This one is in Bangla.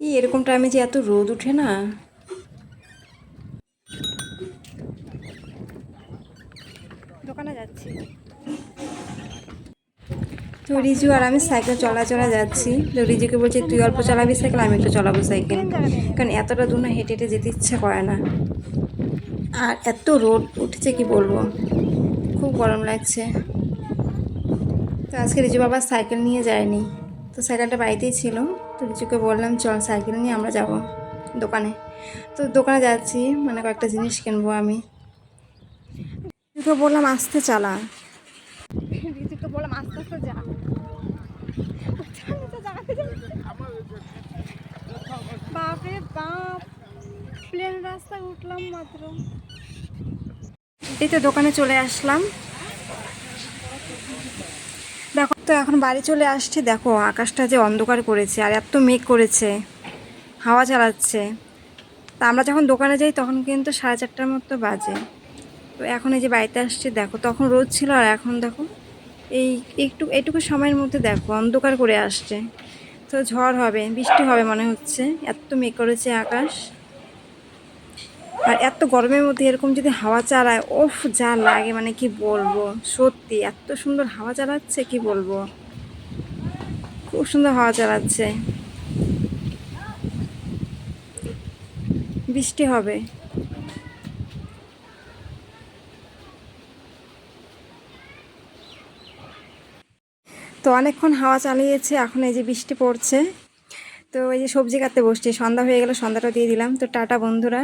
এই এরকম টাইমে যে এত রোদ উঠে না। দোকানে যাচ্ছি। তো রিজু আর আমি সাইকেল চলা চলা যাচ্ছি। তো রিজুকে বলছি তুই অল্প চালাবি সাইকেল আমি একটু চালাবো সাইকেল। কারণ এতটা দূর না হেঁটে হেঁটে যেতে ইচ্ছে করে না। আর এত রোদ উঠেছে কি বলব? খুব গরম লাগছে। তো আজকে রিজু বাবা সাইকেল নিয়ে যায়নি। তো সাইকেলটা বাড়িতেই ছিল। তো রিজুকে বললাম চল সাইকেল নিয়ে আমরা যাব দোকানে। তো দোকানে যাচ্ছি মানে কয়েকটা জিনিস কিনবো আমি। রিজুকে বললাম আসতে চালা। ঋতুকে বললাম আস্তে আস্তে যা। বাপরে বাপ প্লেন রাস্তায় উঠলাম মাত্র। এই তো দোকানে চলে আসলাম। দেখো, তো এখন বাড়ি চলে আসছি। দেখো, আকাশটা যে অন্ধকার করেছে আর এত মেঘ করেছে, হাওয়া চালাচ্ছে। তা আমরা যখন দোকানে যাই, তখন কিন্তু সাড়ে চারটার মতো বাজে। তো এখন এই যে বাড়িতে আসছি, দেখো, তখন রোদ ছিল আর এখন দেখো, এই একটু এইটুকু সময়ের মধ্যে দেখো, অন্ধকার করে আসছে। তো ঝড় হবে, বৃষ্টি হবে মনে হচ্ছে, এত মেঘ করেছে আকাশ। আর এত গরমের মধ্যে এরকম যদি হাওয়া চালায় ওফ যা লাগে মানে কি বলব? সত্যি, এত সুন্দর হাওয়া চালাচ্ছে, কি বলব? খুব সুন্দর হাওয়া চালাচ্ছে। বৃষ্টি হবে। তো অনেকক্ষণ হাওয়া চালিয়েছে, এখন এই যে বৃষ্টি পড়ছে। তো এই যে সবজি কাটতে বসছি, সন্ধ্যা হয়ে গেল সন্ধ্যাটা দিয়ে দিলাম। তো টাটা বন্ধুরা।